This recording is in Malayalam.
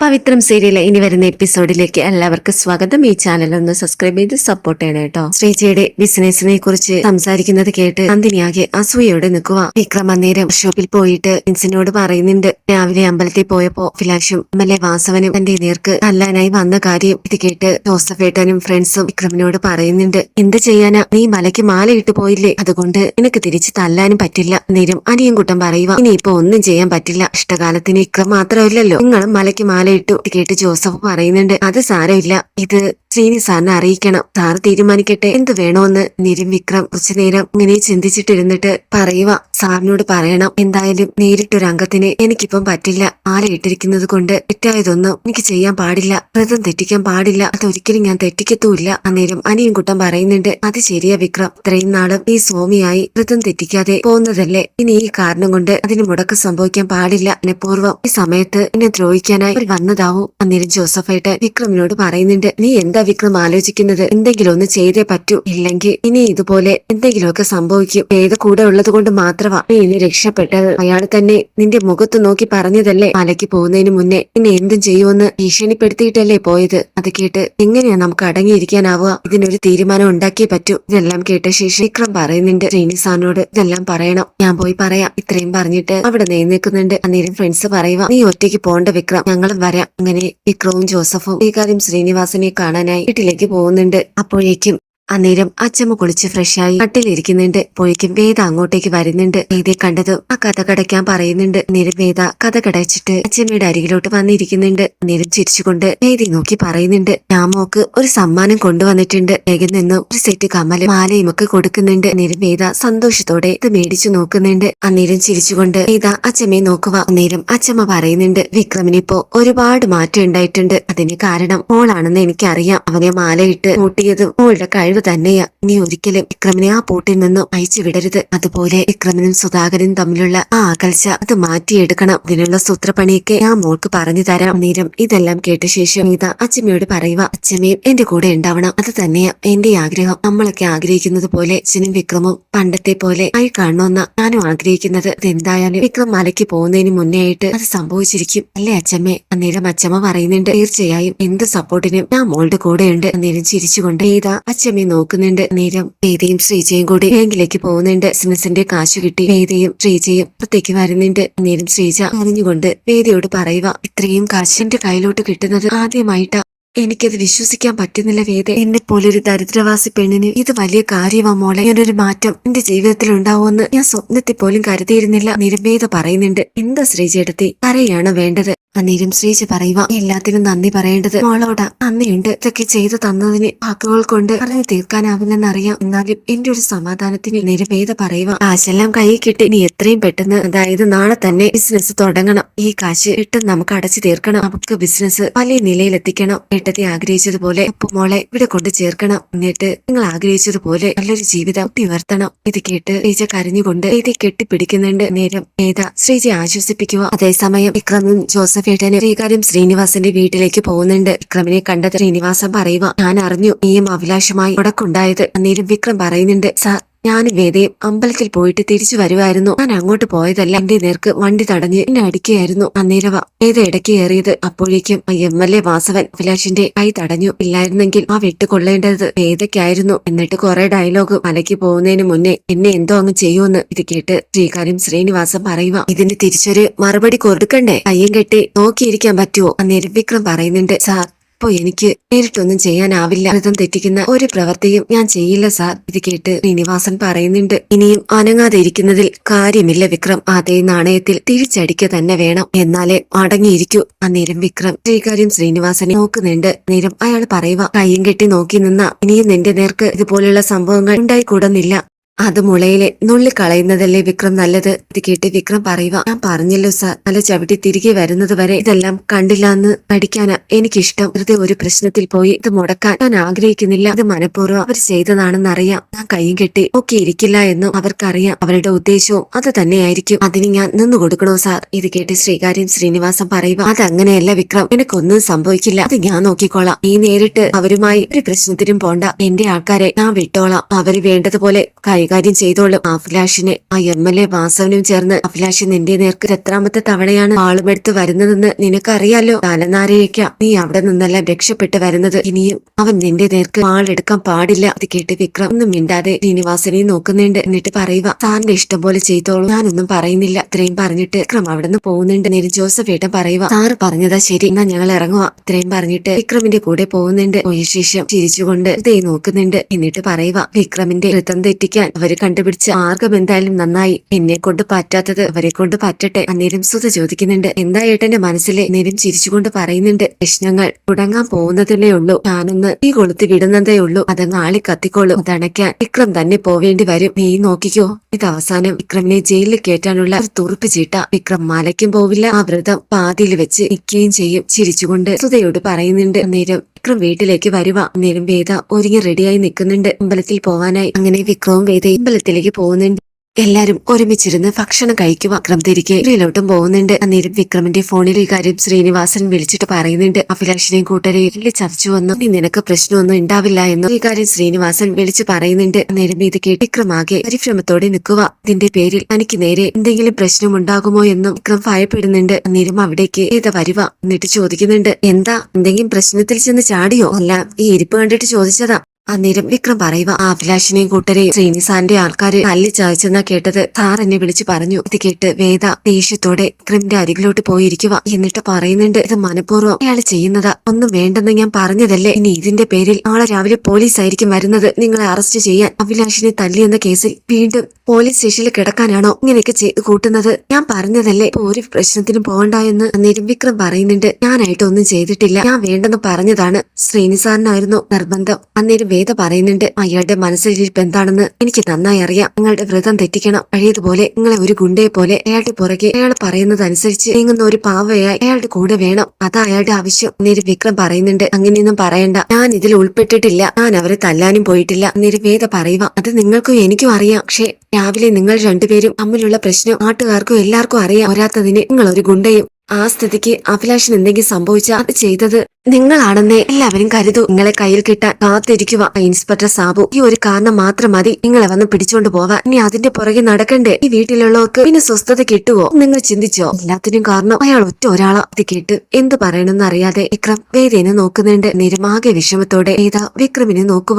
പവിത്രം സീരിയലിലെ ഇനി വരുന്ന എപ്പിസോഡിലേക്ക് എല്ലാവർക്കും സ്വാഗതം. ഈ ചാനൽ ഒന്ന് സബ്സ്ക്രൈബ് ചെയ്ത് സപ്പോർട്ട് ചെയ്യണം കേട്ടോ ശ്രീജയുടെ ബിസിനസിനെ കുറിച്ച് സംസാരിക്കുന്നത് കേട്ട് നന്ദിനിയാകെ അസൂയോടെ നിൽക്കുക. വിക്രം അന്നേരം ഷോപ്പിൽ പോയിട്ട് പ്രിൻസിനോട് പറയുന്നുണ്ട്. രാവിലെ അമ്പലത്തിൽ പോയപ്പോ ഫിലാഷും എം എൽ എ വാസവനും തന്റെ നേർക്ക് തല്ലാനായി വന്ന കാര്യം ഇത് കേട്ട് ജോസഫ് ഏട്ടനും ഫ്രണ്ട്സും വിക്രമിനോട് പറയുന്നുണ്ട്. എന്ത് ചെയ്യാനാ? നീ മലയ്ക്ക് മാലയിട്ട് പോയില്ലേ? അതുകൊണ്ട് നിനക്ക് തിരിച്ച് തല്ലാനും പറ്റില്ല. നേരം അനിയും കുട്ടം പറയുക ഇനിയിപ്പോ ഒന്നും ചെയ്യാൻ പറ്റില്ല. ഇഷ്ടകാലത്തിന് വിക്രം മാത്രമല്ലല്ലോ. നിങ്ങളും മലയ്ക്ക് മാലയിട്ടു കേട്ട് ജോസഫ് പറയുന്നുണ്ട് അത് സാരമില്ല. ഇത് ശ്രീനി സാറിനെ അറിയിക്കണം. സാർ തീരുമാനിക്കട്ടെ. എന്ത് വേണോന്ന്? നിരും വിക്രം കുറച്ചു നേരം ഇങ്ങനെ ചിന്തിച്ചിട്ടിരുന്നിട്ട് പറയുക സാറിനോട് പറയണം. എന്തായാലും നേരിട്ടൊരു അംഗത്തിന് എനിക്കിപ്പം പറ്റില്ല. ആല ഇട്ടിരിക്കുന്നത് കൊണ്ട് തെറ്റായതൊന്നും എനിക്ക് ചെയ്യാൻ പാടില്ല. വ്രതം തെറ്റിക്കാൻ പാടില്ല. അതൊരിക്കലും ഞാൻ തെറ്റിക്കത്തുമില്ല അന്നേരം അനിയും കുട്ടം പറയുന്നുണ്ട് അത് ശരിയാ വിക്രം. ഇത്രയും നാളും ഈ സ്വാമിയായി വ്രതം തെറ്റിക്കാതെ പോകുന്നതല്ലേ? ഇനി ഈ കാരണം കൊണ്ട് അതിന് മുടക്കം സംഭവിക്കാൻ പാടില്ല. മനഃപൂർവം ഈ സമയത്ത് എന്നെ ദ്രോഹിക്കാനായി അവർ വന്നതാവും. അന്നേരം ജോസഫായിട്ട് വിക്രമിനോട് പറയുന്നുണ്ട് നീ എന്താ വിക്രം ആലോചിക്കുന്നത്? എന്തെങ്കിലും ഒന്ന് ചെയ്തേ പറ്റൂ. ഇല്ലെങ്കിൽ ഇനി ഇതുപോലെ എന്തെങ്കിലുമൊക്കെ സംഭവിക്കും. ഏത് കൂടെ ഉള്ളത് കൊണ്ട് മാത്രമാ. നീ ഇനി രക്ഷപ്പെട്ടത്. അയാൾ തന്നെ നിന്റെ മുഖത്ത് നോക്കി പറഞ്ഞതല്ലേ? മലയ്ക്ക് പോകുന്നതിന് മുന്നേ നിന്നെ എന്തും ചെയ്യുമെന്ന് ഭീഷണിപ്പെടുത്തിയിട്ടല്ലേ പോയത്? അത് കേട്ട് എങ്ങനെയാ നമുക്ക് അടങ്ങിയിരിക്കാനാവുക? ഇതിനൊരു തീരുമാനം ഉണ്ടാക്കിയേ പറ്റൂ. ഇതെല്ലാം കേട്ട ശേഷം വിക്രം പറയുന്നുണ്ട് ശ്രീനിസാനോട് ഇതെല്ലാം പറയണം. ഞാൻ പോയി പറയാം. ഇത്രയും പറഞ്ഞിട്ട് അവിടെ നിൽക്കുന്നുണ്ട് അന്നേരം ഫ്രണ്ട്സ് പറയുക നീ ഒറ്റയ്ക്ക് പോണ്ട വിക്രം. ഞങ്ങളും വരാം. അങ്ങനെ വിക്രവും ജോസഫും ഈ കാര്യം ശ്രീനിവാസനെ കാണാനായി വീട്ടിലേക്ക് പോകുന്നുണ്ട്. അപ്പോഴേക്കും അന്നേരം അച്ചമ്മ കുളിച്ച് ഫ്രഷായി കട്ടിലിരിക്കുന്നുണ്ട്. പോയിക്കും വേദ അങ്ങോട്ടേക്ക് വരുന്നുണ്ട്. വേദയെ കണ്ടതും ആ കഥ കടയ്ക്കാൻ പറയുന്നുണ്ട്. അന്നേരം വേദ കഥ കടച്ചിട്ട് അച്ചമ്മയുടെ അരികിലോട്ട് വന്നിരിക്കുന്നുണ്ട്. അന്നേരം ചിരിച്ചുകൊണ്ട് വേദി നോക്കി പറയുന്നുണ്ട്. ഞാൻ മോക്ക് ഒരു സമ്മാനം കൊണ്ടുവന്നിട്ടുണ്ട്. വേഗം നിന്നും ഒരു സെറ്റ് കമ്മലും മാലയും ഒക്കെ കൊടുക്കുന്നുണ്ട്. അന്നേരം വേദ സന്തോഷത്തോടെ ഇത് മേടിച്ചു നോക്കുന്നുണ്ട്. അന്നേരം ചിരിച്ചുകൊണ്ട് വേദ അച്ചമ്മയെ നോക്കുക അന്നേരം അച്ചമ്മ പറയുന്നുണ്ട് വിക്രമിനിപ്പോ ഒരുപാട് മാറ്റം ഉണ്ടായിട്ടുണ്ട്. അതിന് കാരണം മോളാണെന്ന് എനിക്കറിയാം. അവനെ മാലയിട്ട് കൂട്ടിയതും മോളുടെ കഴിവ് തന്നെയാ. ഇനി ഒരിക്കലും വിക്രമിനെ ആ പോട്ടിൽ നിന്ന് അയച്ചു വിടരുത്. അതുപോലെ വിക്രമനും സുധാകരനും തമ്മിലുള്ള ആ അകൽച്ച അത് മാറ്റിയെടുക്കണം. ഇതിനുള്ള സൂത്രപ്പണിയൊക്കെ ഞാൻ മോൾക്ക് പറഞ്ഞു തരാം. നേരം ഇതെല്ലാം കേട്ട ശേഷം ഗീത അച്ഛമ്മയോട് പറയുക അച്ഛമ്മയും എന്റെ കൂടെ ഉണ്ടാവണം. അത് തന്നെയാ എന്റെ ആഗ്രഹം. നമ്മളൊക്കെ ആഗ്രഹിക്കുന്നത് പോലെ അച്ഛനും വിക്രമും പണ്ടത്തെ പോലെ ആയി കാണണമെന്ന ഞാനും ആഗ്രഹിക്കുന്നത്. എന്തായാലും വിക്രം മലയ്ക്ക് പോകുന്നതിന് മുന്നേ ആയിട്ട് അത് സംഭവിച്ചിരിക്കും. അല്ലേ അച്ഛമ്മേ? അന്നേരം അച്ഛമ്മ പറയുന്നുണ്ട് തീർച്ചയായും. എന്ത് സപ്പോർട്ടിനും ഞാൻ മോളുടെ കൂടെയുണ്ട്. അന്നേരം ചിരിച്ചുകൊണ്ട് ഗീത അച്ഛമ്മയെ നോക്കുന്നുണ്ട്. നേരം വേദയും ശ്രീജയും കൂടി ബാങ്കിലേക്ക് പോകുന്നുണ്ട്. സിമസിന്റെ കാശ് കിട്ടി വേദയും ശ്രീജയും പുറത്തേക്ക് വരുന്നുണ്ട്. നേരം ശ്രീജ അറിഞ്ഞുകൊണ്ട് വേദയോട് പറയുക ഇത്രയും കാശ് എന്റെ കയ്യിലോട്ട് കിട്ടുന്നത് ആദ്യമായിട്ടാ. എനിക്കത് വിശ്വസിക്കാൻ പറ്റുന്നില്ല വേദ. എന്നെ പോലൊരു ദരിദ്രവാസി പെണ്ണിന് ഇത് വലിയ കാര്യമാ മോളെ. ഞാനൊരു മാറ്റം എന്റെ ജീവിതത്തിൽ ഉണ്ടാവുമെന്ന് ഞാൻ സ്വപ്നത്തിൽ പോലും കരുതിയിരുന്നില്ല. നിരവേദ പറയുന്നുണ്ട് എന്താ ശ്രീജയെടുത്തി കരയാണ് വേണ്ടത്? അന്നേരം ശ്രീജ പറയുക എല്ലാത്തിനും നന്ദി പറയേണ്ടത്. മോളോട നന്ദിയുണ്ട് ഇതൊക്കെ ചെയ്തു തന്നതിന് വാക്കുകൾ കൊണ്ട് പറഞ്ഞു തീർക്കാനാവില്ലെന്നറിയാം. എന്നാലും എന്റെ ഒരു സമാധാനത്തിന് നിരവേദ പറയുക കാശെല്ലാം കൈ കിട്ടി. ഇനി എത്രയും പെട്ടെന്ന് അതായത് നാളെ തന്നെ ബിസിനസ് തുടങ്ങണം. ഈ കാശ് ഇട്ട് നമുക്ക് അടച്ചു തീർക്കണം. നമുക്ക് ബിസിനസ് വലിയ നിലയിലെത്തിക്കണം. ഏട്ടത്തെ ആഗ്രഹിച്ചതുപോലെ അപ്പൊ മോളെ ഇവിടെ കൊണ്ട് ചേർക്കണം. എന്നിട്ട് നിങ്ങൾ ആഗ്രഹിച്ചതുപോലെ നല്ലൊരു ജീവിതം നിവർത്തണം ഇത് കേട്ട് ശ്രീജ കരഞ്ഞുകൊണ്ട് ഇത് കെട്ടിപ്പിടിക്കുന്നുണ്ട്. നേരം ഏതാ ശ്രീജയെ ആശ്വസിപ്പിക്കുക അതേസമയം വിക്രമും ജോസഫ് ഏട്ടനും ശ്രീകാര്യം ശ്രീനിവാസന്റെ വീട്ടിലേക്ക് പോകുന്നുണ്ട്. വിക്രമിനെ കണ്ടത് ശ്രീനിവാസൻ പറയുക ഞാൻ അറിഞ്ഞു നീയും അഭിലാഷമായി ഉടക്കുണ്ടായത് അന്നേരം വിക്രം പറയുന്നുണ്ട് സാർ ഞാൻ വേദയും അമ്പലത്തിൽ പോയിട്ട് തിരിച്ചു വരുമായിരുന്നു ഞാൻ അങ്ങോട്ട് പോയതല്ല. എന്റെ നേർക്ക് വണ്ടി തടഞ്ഞ് എന്നെ അടിക്കുകയായിരുന്നു. അന്നേരവ ഏത് ഇടയ്ക്ക് കയറിയത് അപ്പോഴേക്കും എം എൽ എ വാസവൻ അഭിലാഷിന്റെ കൈ തടഞ്ഞു. ഇല്ലായിരുന്നെങ്കിൽ ആ വെട്ടുകൊള്ളേണ്ടത് വേദയ്ക്കായിരുന്നു. എന്നിട്ട് കുറെ ഡയലോഗ് മലയ്ക്ക് പോകുന്നതിന് മുന്നേ എന്നെ എന്തോ അങ്ങ് ചെയ്യുമെന്ന് ഇത് കേട്ട് ശ്രീകാര്യം ശ്രീനിവാസൻ പറയുക ഇതിന് തിരിച്ചൊരു മറുപടി കൊടുക്കണ്ടേ? കയ്യും കെട്ടി നോക്കിയിരിക്കാൻ പറ്റുമോ അന്നേരം വിക്രം പറയുന്നുണ്ട് സാർ അപ്പോ എനിക്ക് നേരിട്ടൊന്നും ചെയ്യാനാവില്ല. വ്രതം തെറ്റിക്കുന്ന ഒരു പ്രവൃത്തിയും ഞാൻ ചെയ്യില്ല സാർ. ഇത് കേട്ട് ശ്രീനിവാസൻ പറയുന്നുണ്ട്. ഇനിയും അനങ്ങാതെ ഇരിക്കുന്നതിൽ കാര്യമില്ല വിക്രം. അതേ നാണയത്തിൽ തിരിച്ചടിക്ക തന്നെ വേണം. എന്നാലേ അടങ്ങിയിരിക്കൂ. അന്നേരം വിക്രം ശ്രീകാര്യം ശ്രീനിവാസനെ നോക്കുന്നുണ്ട്. നേരം അയാൾ പറയുക കയ്യും കെട്ടി നോക്കി നിന്ന. ഇനിയും നിന്റെ നേർക്ക് ഇതുപോലുള്ള സംഭവങ്ങൾ ഉണ്ടായിക്കൂടുന്നില്ല. അത് മുളയിലെ നുള്ളി കളയുന്നതല്ലേ വിക്രം നല്ലത്? ഇത് കേട്ട് വിക്രം പറയുക ഞാൻ പറഞ്ഞല്ലോ സാർ നല്ല ചവിട്ടി തിരികെ വരുന്നത് വരെ ഇതെല്ലാം കണ്ടില്ല എന്ന് പഠിക്കാനാ എനിക്കിഷ്ടം. വെറുതെ ഒരു പ്രശ്നത്തിൽ പോയി ഇത് മുടക്കാൻ ഞാൻ ആഗ്രഹിക്കുന്നില്ല. ഇത് മനഃപൂർവം അവർ ചെയ്തതാണെന്ന് അറിയാം ഞാൻ കൈയും കെട്ടി ഒക്കെ ഇരിക്കില്ല എന്നും അവർക്കറിയാം. അവരുടെ ഉദ്ദേശവും അത് തന്നെയായിരിക്കും. അതിന് ഞാൻ നിന്നു കൊടുക്കണോ സാർ? ഇത് കേട്ട് ശ്രീകാര്യം ശ്രീനിവാസം പറയുക അതങ്ങനെയല്ല വിക്രം. എനിക്കൊന്നും സംഭവിക്കില്ല. അത് ഞാൻ നോക്കിക്കോളാം. നീ നേരിട്ട് അവരുമായി ഒരു പ്രശ്നത്തിനും പോണ്ട. എന്റെ ആൾക്കാരെ ഞാൻ വിട്ടോളാം. അവർ വേണ്ടതുപോലെ കൈ കൈകാര്യം ചെയ്തോളും. അഭിലാഷിനെ ആ എം എൽ എ വാസവനും ചേർന്ന് അഭിലാഷ് നിന്റെ നേർക്ക് എത്രാമത്തെ തവണയാണ് ആളുമെടുത്ത് വരുന്നതെന്ന് നിനക്കറിയാലോ? തലനാരയൊക്കെ നീ അവിടെ നിന്നല്ല രക്ഷപ്പെട്ട് വരുന്നത്. ഇനിയും അവൻ നിന്റെ നേർക്ക് ആളെടുക്കാൻ പാടില്ല. അത് കേട്ട് വിക്രം ഒന്നും മിണ്ടാതെ ശ്രീനിവാസനെ നോക്കുന്നുണ്ട്. എന്നിട്ട് പറയുക സാറിന്റെ ഇഷ്ടം പോലെ ചെയ്തോളൂ. ഞാനൊന്നും പറയുന്നില്ല. ഇത്രയും പറഞ്ഞിട്ട് വിക്രം അവിടെ നിന്ന് പോകുന്നുണ്ട്. നിന ജോസഫ് ഏട്ടൻ പറയുക സാറ് പറഞ്ഞതാ ശരി. എന്നാ ഞങ്ങൾ ഇറങ്ങുക. ഇത്രയും പറഞ്ഞിട്ട് വിക്രമിന്റെ കൂടെ പോകുന്നുണ്ട്. ശേഷം ചിരിച്ചുകൊണ്ട് ഇതേ നോക്കുന്നുണ്ട്. എന്നിട്ട് പറയുക വിക്രമിന്റെ വൃത്തം തെറ്റിക്കാൻ അവർ കണ്ടുപിടിച്ച മാർഗം എന്തായാലും നന്നായി. എന്നെ കൊണ്ട് പറ്റാത്തത് അവരെ കൊണ്ട് പറ്റട്ടെ അന്നേരം സുധ ചോദിക്കുന്നുണ്ട്. എന്താ ഏട്ടന്റെ മനസ്സിലെ നേരം ചിരിച്ചുകൊണ്ട് പറയുന്നുണ്ട്. പ്രശ്നങ്ങൾ തുടങ്ങാൻ പോകുന്നതല്ലേ ഉള്ളൂ. ഞാനൊന്ന് ഈ കൊളുത്തി വിടുന്നതേ ഉള്ളൂ. അതങ്ങ് ആളി കത്തിക്കോളും. അതണയ്ക്കാൻ വിക്രം തന്നെ പോവേണ്ടി വരും. നീ നോക്കിക്കോ. ഇത് അവസാനം വിക്രമിനെ ജയിലിൽ കയറ്റാനുള്ള ഒരു തുറുപ്പ് ചീട്ട. വിക്രം മലയ്ക്കും പോവില്ല. ആ വ്രതം പാതിയിൽ വെച്ച് നിൽക്കുകയും ചെയ്യും. ചിരിച്ചുകൊണ്ട് സുതയോട് പറയുന്നുണ്ട്. നേരം വിക്രം വീട്ടിലേക്ക് വരുവ. നേരം വേദ ഒരുങ്ങി റെഡിയായി നിൽക്കുന്നുണ്ട്. അമ്പലത്തിൽ പോവാനായി. അങ്ങനെ വിക്രവും വേദയും അമ്പലത്തിലേക്ക് പോകുന്നുണ്ട്. എല്ലാരും ഒരുമിച്ചിരുന്ന് ഭക്ഷണം കഴിക്കും. അക്രം തിരികെ വീട്ടിലോട്ടും പോകുന്നുണ്ട്. അന്നേരം വിക്രമിന്റെ ഫോണിൽ ഈ കാര്യം ശ്രീനിവാസൻ വിളിച്ചിട്ട് പറയുന്നുണ്ട്. അഭിലാഷിനെയും കൂട്ടരെയും ചർച്ച വന്നു. ഇനി നിനക്ക് പ്രശ്നമൊന്നും ഉണ്ടാവില്ല എന്നും ഈ കാര്യം ശ്രീനിവാസൻ വിളിച്ചു പറയുന്നുണ്ട്. അന്നേരം ഇത് കേട്ട് വിക്രമാകെ പരിഭ്രമത്തോടെ നിൽക്കുക. ഇതിന്റെ പേരിൽ തനിക്ക് നേരെ എന്തെങ്കിലും പ്രശ്നം ഉണ്ടാകുമോ എന്നും വിക്രം ഭയപ്പെടുന്നുണ്ട്. അന്നേരം അവിടേക്ക് ഏതാ വരുവ? എന്നിട്ട് ചോദിക്കുന്നുണ്ട്. എന്താ? എന്തെങ്കിലും പ്രശ്നത്തിൽ ചെന്ന് ചാടിയോ? അല്ല ഈ ഇരിപ്പ് കണ്ടിട്ട് ചോദിച്ചതാ. അന്നേരം വിക്രം പറയുക ആ അഭിലാഷിനെയും കൂട്ടരെയും ശ്രീനിസാന്റെ ആൾക്കാരെ തല്ലി ചായച്ചെന്നാ കേട്ടത്. സാർ എന്നെ വിളിച്ചു പറഞ്ഞു ഇത് കേട്ട് വേദ ദേഷ്യത്തോടെ വിക്രമിന്റെ അരികിലോട്ട് പോയിരിക്കുക എന്നിട്ട് പറയുന്നുണ്ട് ഇത് മനഃപൂർവം അയാൾ ചെയ്യുന്നതാ ഒന്നും വേണ്ടെന്ന് ഞാൻ പറഞ്ഞതല്ലേ? ഇനി ഇതിന്റെ പേരിൽ നാളെ രാവിലെ പോലീസ് ആയിരിക്കും വരുന്നത്. നിങ്ങളെ അറസ്റ്റ് ചെയ്യാൻ അഭിലാഷിനെ തല്ലിയെന്ന കേസിൽ വീണ്ടും പോലീസ് സ്റ്റേഷനിൽ കിടക്കാനാണോ ഇങ്ങനെയൊക്കെ ചെയ്ത് കൂട്ടുന്നത്? ഞാൻ പറഞ്ഞതല്ലേ? ഒരു പ്രശ്നത്തിനും പോകണ്ട എന്ന്. അന്നേരം വിക്രം പറയുന്നുണ്ട് ഞാനായിട്ടൊന്നും ചെയ്തിട്ടില്ല. ഞാൻ വേണ്ടെന്ന് പറഞ്ഞതാണ്. ശ്രീനിസാറിനായിരുന്നു നിർബന്ധം. അന്നേരം വേദ പറയുന്നുണ്ട് അയാളുടെ മനസ്സിലിരിപ്പ് എന്താണെന്ന് എനിക്ക് നന്നായി അറിയാം. നിങ്ങളുടെ വ്രതം തെറ്റിക്കണം. കഴിയതുപോലെ നിങ്ങളെ ഒരു ഗുണ്ടയെ പോലെ അയാളുടെ പുറകെ അയാൾ പറയുന്നത് അനുസരിച്ച് നീങ്ങുന്ന ഒരു പാവയായി അയാളുടെ കൂടെ വേണം. അതാ അയാളുടെ ആവശ്യം. നേരി വിക്രം പറയുന്നുണ്ട് അങ്ങനെയൊന്നും പറയണ്ട. ഞാൻ ഇതിൽ ഉൾപ്പെട്ടിട്ടില്ല. ഞാൻ അവരെ തല്ലാനും പോയിട്ടില്ല. നേരി വേദ പറയുക അത് നിങ്ങൾക്കും എനിക്കും അറിയാം. പക്ഷേ രാവിലെ നിങ്ങൾ രണ്ടുപേരും തമ്മിലുള്ള പ്രശ്നം നാട്ടുകാർക്കും എല്ലാവർക്കും അറിയാം. പോരാത്തതിന് നിങ്ങൾ ഒരു ഗുണ്ടയും ആ സ്ഥിതിക്ക് അഭിലാഷൻ എന്തെങ്കിലും സംഭവിച്ചാൽ അത് ചെയ്തത്. നിങ്ങളാണെന്നേ എല്ലാവരും കരുതു. നിങ്ങളെ കയ്യിൽ കിട്ടാൻ കാത്തിരിക്കുക ഇൻസ്പെക്ടർ സാബു. ഈ ഒരു കാരണം മാത്രം മതി. നിങ്ങളെ വന്ന് പിടിച്ചോണ്ട് പോവാൻ. ഇനി അതിന്റെ പുറകെ നടക്കണ്ടേ? ഈ വീട്ടിലുള്ളവർക്ക് പിന്നെ സ്വസ്ഥത കിട്ടുവോ? നിങ്ങൾ ചിന്തിച്ചോ? എല്ലാത്തിനും കാരണം അയാൾ ഒറ്റ ഒരാളാ. അത് കേട്ട് എന്ത് പറയണമെന്ന് അറിയാതെ വിക്രം വേദേനെ നോക്കുന്നുണ്ട്. നിരമാകെ വിഷമത്തോടെ ഏതാ വിക്രമിനെ നോക്കുക